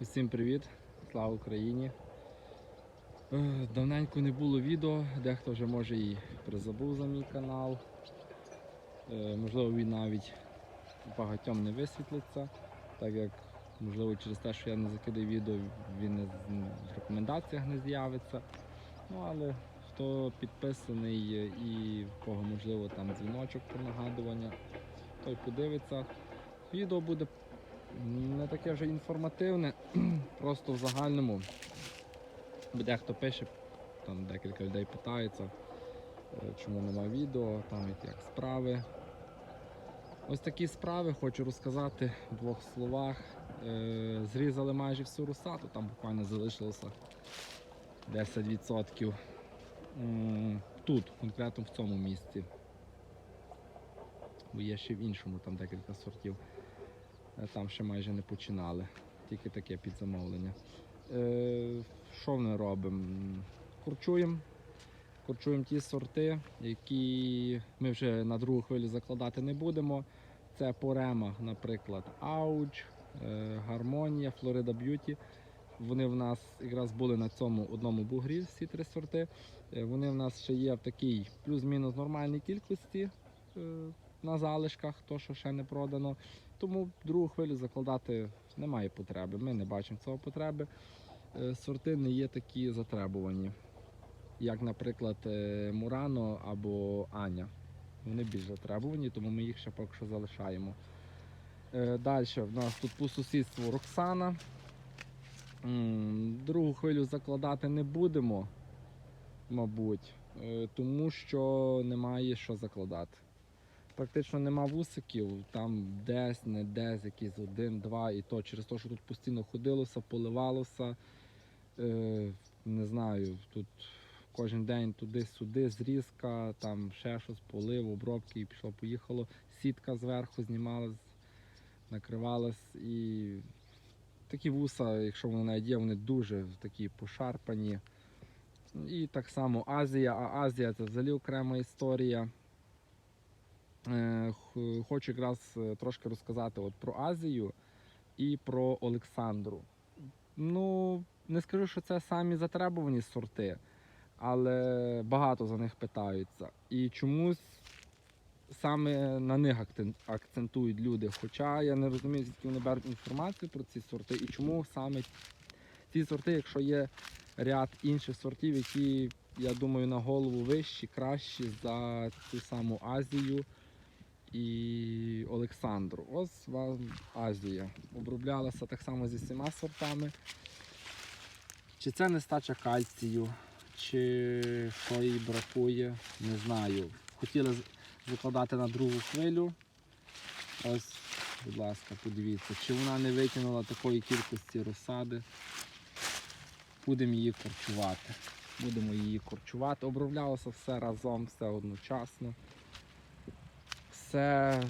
Усім привіт! Слава Україні! Е, Давненько не було відео, дехто вже може і призабув за мій канал. Е, Можливо, він навіть багатьом не висвітлиться, так як можливо через те, що я не закидаю відео, він в рекомендаціях не з'явиться. Ну але хто підписаний і в кого можливо там дзвіночок про нагадування, той подивиться. Відео буде не таке вже інформативне, просто в загальному. Дехто пише, там декілька людей питаються, е, чому немає відео, там як справи. Ось такі справи хочу розказати в двох словах. Е, Зрізали майже всю русату, там буквально залишилося 10%. Тут, конкретно в цьому місці. Бо є ще в іншому там декілька сортів. Е, Там ще майже не починали, тільки таке під замовлення. Е, Що ми робимо? Курчуємо. Курчуємо ті сорти, які ми вже на другу хвилю закладати не будемо. Це по ремах, наприклад, Ауч, е, Гармонія, Флорида Б'юті. Вони в нас якраз були на цьому одному бугрі, всі три сорти. Вони в нас ще є в такій плюс-мінус нормальній кількості на залишках, то що ще не продано. Тому другу хвилю закладати немає потреби. Ми не бачимо цього потреби. Е, Сорти не є такі затребувані, як, наприклад, е, Мурано або Аня. Вони більш затребувані, тому ми їх ще поки що залишаємо. Далі в нас тут по сусідству Роксана. Другу хвилю закладати не будемо, мабуть, е, тому що немає що закладати практично нема вусиків, там десь, не десь, якийсь один, два, і то через те, що тут постійно ходилося, поливалося. Е, не знаю, тут кожен день туди-сюди, зрізка, там ще щось, полив, обробки, і пішло, поїхало. Сітка зверху знімалась, накривалась і такі вуса, якщо вони навіть є, вони дуже такі пошарпані. І так само Азія, а Азія це взагалі окрема історія. Е, Хочу якраз е, трошки розказати от про Азію і про Олександру. Ну, не скажу, що це самі затребувані сорти, але багато за них питаються. І чомусь саме на них акцентують люди. Хоча я не розумію, звідки вони беруть інформацію про ці сорти і чому саме ці сорти, якщо є ряд інших сортів, які, я думаю, на голову вищі, кращі за ту саму Азію і Олександру. Ось вам Азія. Оброблялася так само зі всіма сортами. Чи це нестача кальцію, чи що їй бракує, не знаю. Хотіли закладати на другу хвилю. Ось, будь ласка, подивіться, чи вона не витягнула такої кількості розсади. Будемо її корчувати. Будемо її корчувати. Оброблялося все разом, все одночасно все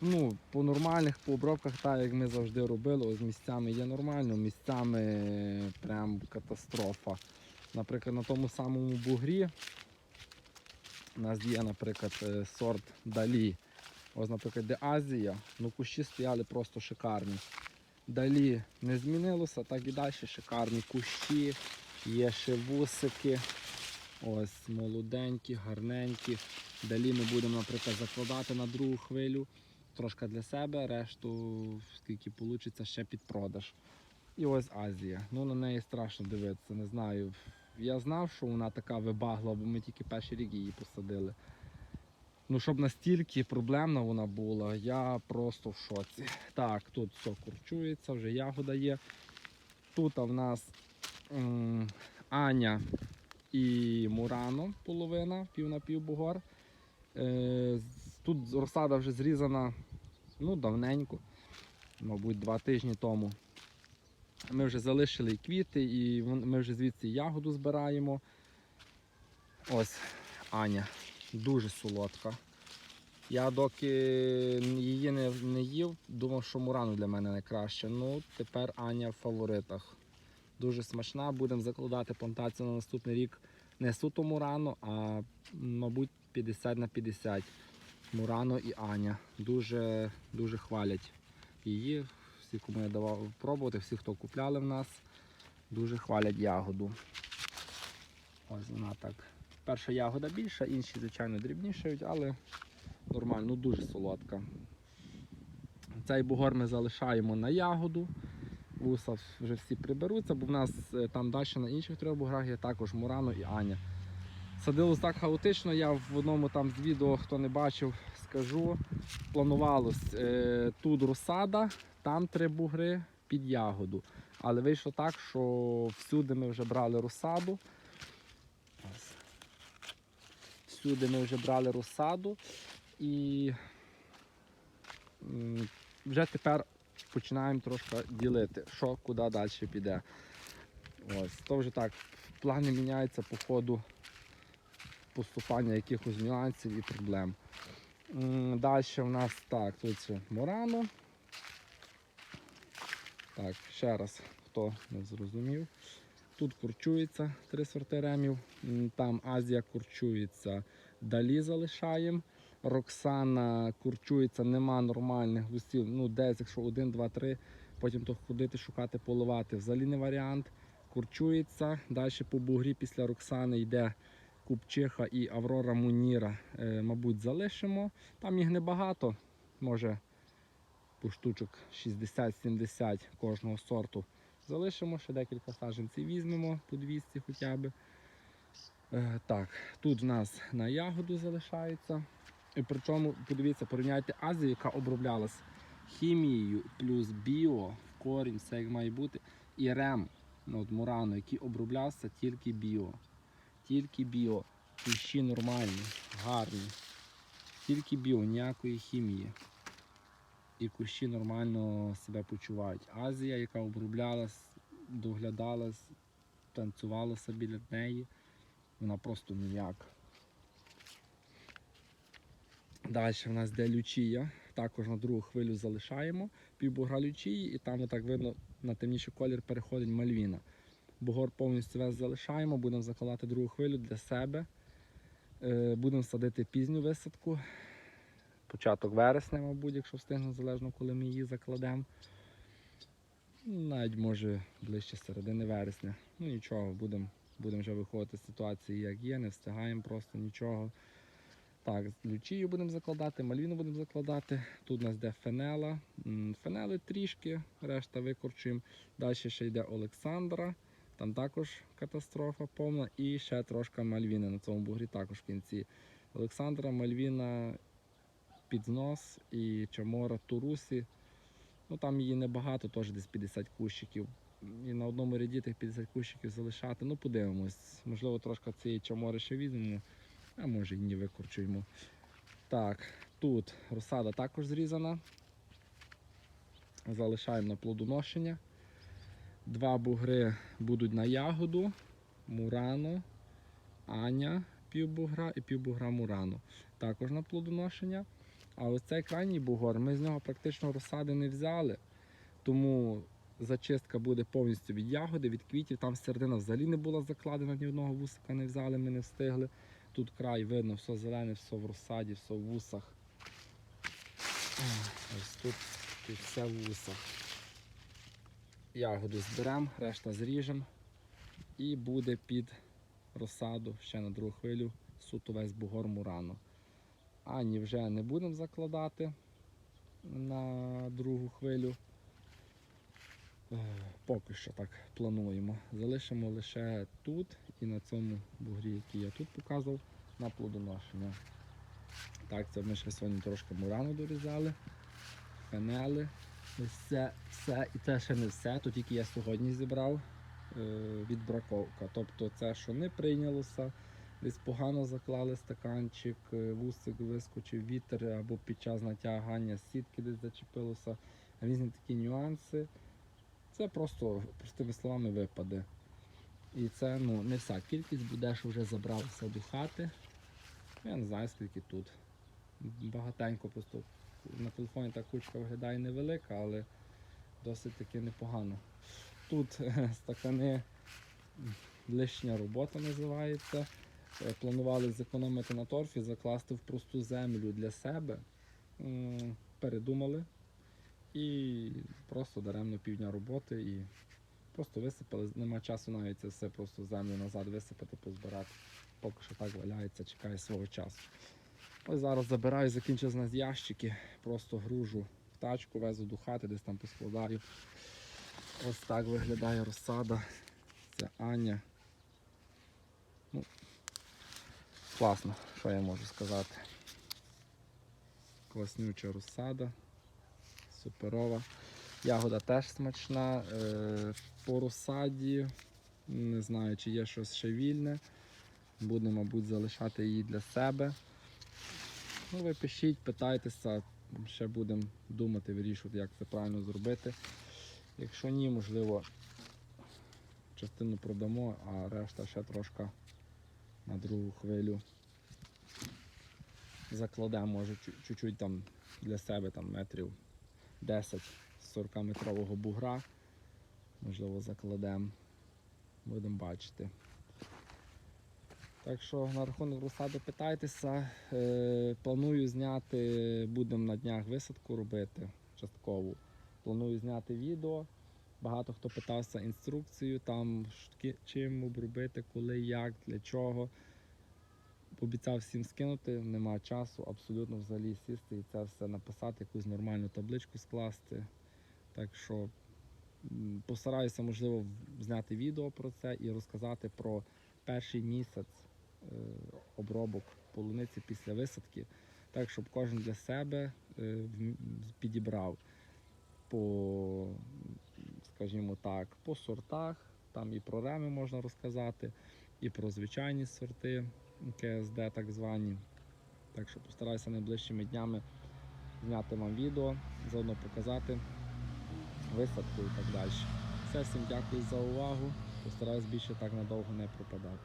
ну, по нормальних по обробках, так як ми завжди робили, ось місцями є нормально, місцями прям катастрофа. Наприклад, на тому самому бугрі у нас є, наприклад, е, сорт Далі. Ось, наприклад, де Азія, ну кущі стояли просто шикарні. Далі не змінилося, так і далі шикарні кущі, є ще вусики. Ось молоденькі, гарненькі. Далі ми будемо, наприклад, закладати на другу хвилю, трошки для себе, решту, скільки вийде, ще під продаж. І ось Азія. Ну на неї страшно дивитися, не знаю. Я знав, що вона така вибагла, бо ми тільки перший рік її посадили. Ну, щоб настільки проблемна вона була, я просто в шоці. Так, тут все курчується, вже ягода є. Тут в нас м, Аня і Мурано половина, пів на пів бугор. Е, Тут розсада вже зрізана ну, давненько, мабуть, два тижні тому. Ми вже залишили і квіти, і ми вже звідси ягоду збираємо. Ось Аня, дуже солодка. Я доки її не, не їв, думав, що Мурано для мене найкраще. Ну, тепер Аня в фаворитах. Дуже смачна. Будемо закладати плантацію на наступний рік не суто Мурано, а мабуть 50 на 50. Мурано і Аня. Дуже, дуже хвалять її. всі, кому я давав пробувати, всі, хто купляли в нас, дуже хвалять ягоду. Ось вона так. Перша ягода більша, інші, звичайно, дрібнішають, але нормально, ну дуже солодка. Цей бугор ми залишаємо на ягоду. Вуса вже всі приберуться, бо в нас е, там далі на інших трьох буграх є також Мурано і Аня. Садилось так хаотично, я в одному там з відео, хто не бачив, скажу. Планувалось е, тут розсада, там три бугри під ягоду. Але вийшло так, що всюди ми вже брали розсаду. Всюди ми вже брали розсаду і вже тепер починаємо трошки ділити, що куди далі піде. Ось, то вже так, плани міняються по ходу поступання якихось нюансів і проблем. Далі в нас так, тут це Морано. Так, ще раз, хто не зрозумів. Тут курчується три сорти ремів, там Азія курчується, далі залишаємо. Роксана курчується, нема нормальних густів. Ну, десь, якщо один, два, три, потім то ходити, шукати, поливати. Взагалі не варіант. Курчується. Далі по бугрі після Роксани йде Купчиха і Аврора Муніра. Е, мабуть, залишимо. Там їх небагато, може по штучок 60-70 кожного сорту. Залишимо, ще декілька саджанців візьмемо по 200 хоча б. Е, так, тут в нас на ягоду залишається. І причому, подивіться, порівняйте Азію, яка оброблялась хімією плюс біо корінь, все як має бути. І рем ну, от Мурано, який оброблявся тільки біо. Тільки біо. Кущі нормальні, гарні. Тільки біо, ніякої хімії. І кущі нормально себе почувають. Азія, яка оброблялась, доглядалась, танцювалася біля неї, вона просто ніяк. Далі в нас де лючія. Також на другу хвилю залишаємо півбугра лючії, і там отак видно на темніший колір переходить мальвіна. Бугор повністю весь залишаємо, будемо закладати другу хвилю для себе. Е, Будемо садити пізню висадку. Початок вересня, мабуть, якщо встигну, залежно, коли ми її закладемо. Навіть може ближче середини вересня. Ну нічого, будемо будем вже виходити з ситуації, як є, не встигаємо просто нічого. Так, лючію будемо закладати, мальвіну будемо закладати. Тут у нас йде фенела. Фенели трішки, решта викорчуємо. Далі ще йде Олександра. Там також катастрофа повна. І ще трошки Мальвіни на цьому бугрі також в кінці. Олександра, Мальвіна, під знос і Чамора Турусі. Ну там її небагато, теж десь 50 кущиків. І на одному ряді тих 50 кущиків залишати. Ну, подивимось. Можливо, трошки цієї чамори ще візьмемо, а може і ні викорчуємо. Так, тут розсада також зрізана. Залишаємо на плодоношення. Два бугри будуть на ягоду, Мурано, Аня півбугра і півбугра Мурано. Також на плодоношення. А ось цей крайній бугор, ми з нього практично розсади не взяли. Тому зачистка буде повністю від ягоди, від квітів. Там середина взагалі не була закладена, ні одного вусика не взяли, ми не встигли. Тут край видно, все зелене, все в розсаді, все в вусах. Ось тут, тут все в вусах. Ягоду зберемо, решта зріжемо і буде під розсаду ще на другу хвилю суто весь бугор мурано. Ані вже не будемо закладати на другу хвилю. Поки що так плануємо. Залишимо лише тут і на цьому бугрі, який я тут показував, на плодоношення. Так, це ми ще сьогодні трошки мурану дорізали, фенели. Все, все, і це ще не все, то тільки я сьогодні зібрав е, відбраковка. Тобто це, що не прийнялося, десь погано заклали стаканчик, е, вусик вискочив вітер або під час натягання сітки десь зачепилося, різні такі нюанси. Це просто, простими словами, випаде. І це ну, не вся кількість буде, що вже забралися до хати. Я не знаю, скільки тут. Багатенько просто на телефоні та кучка виглядає невелика, але досить таки непогано. Тут стакани лишня робота називається. Е, Планували зекономити на торфі, закласти в просту землю для себе. Передумали. І просто даремно півдня роботи і просто висипали. Нема часу навіть це все просто землю назад висипати, позбирати. Поки що так валяється, чекає свого часу. Ось зараз забираю, закінчив з нас ящики, просто гружу в тачку, везу до хати, десь там поскладаю. Ось так виглядає розсада. Це Аня. Ну, класно, що я можу сказати. Класнюча розсада, суперова. Ягода теж смачна. Е, По розсаді, не знаю, чи є щось ще вільне. Буду, мабуть, залишати її для себе. Ну, ви пишіть, питайтеся, ще будемо думати, вирішувати, як це правильно зробити. Якщо ні, можливо, частину продамо, а решта ще трошки на другу хвилю закладемо, може, чу- чуть-чуть там для себе там метрів 10 з 40 метрового бугра. Можливо, закладемо. Будемо бачити. Так що на рахунок розсади питайтеся. Е, планую зняти, будемо на днях висадку робити часткову. Планую зняти відео. Багато хто питався інструкцію, там чим обробити, коли, як, для чого. Обіцяв всім скинути, нема часу абсолютно взагалі сісти і це все написати, якусь нормальну табличку скласти. Так що постараюся, можливо, зняти відео про це і розказати про перший місяць е, обробок полуниці після висадки, так щоб кожен для себе е, підібрав по, скажімо так, по сортах. Там і про реми можна розказати, і про звичайні сорти КСД, так звані. Так що постараюся найближчими днями зняти вам відео, заодно показати висадку і так далі. Все, всім дякую за увагу. Постараюсь більше так надовго не пропадати.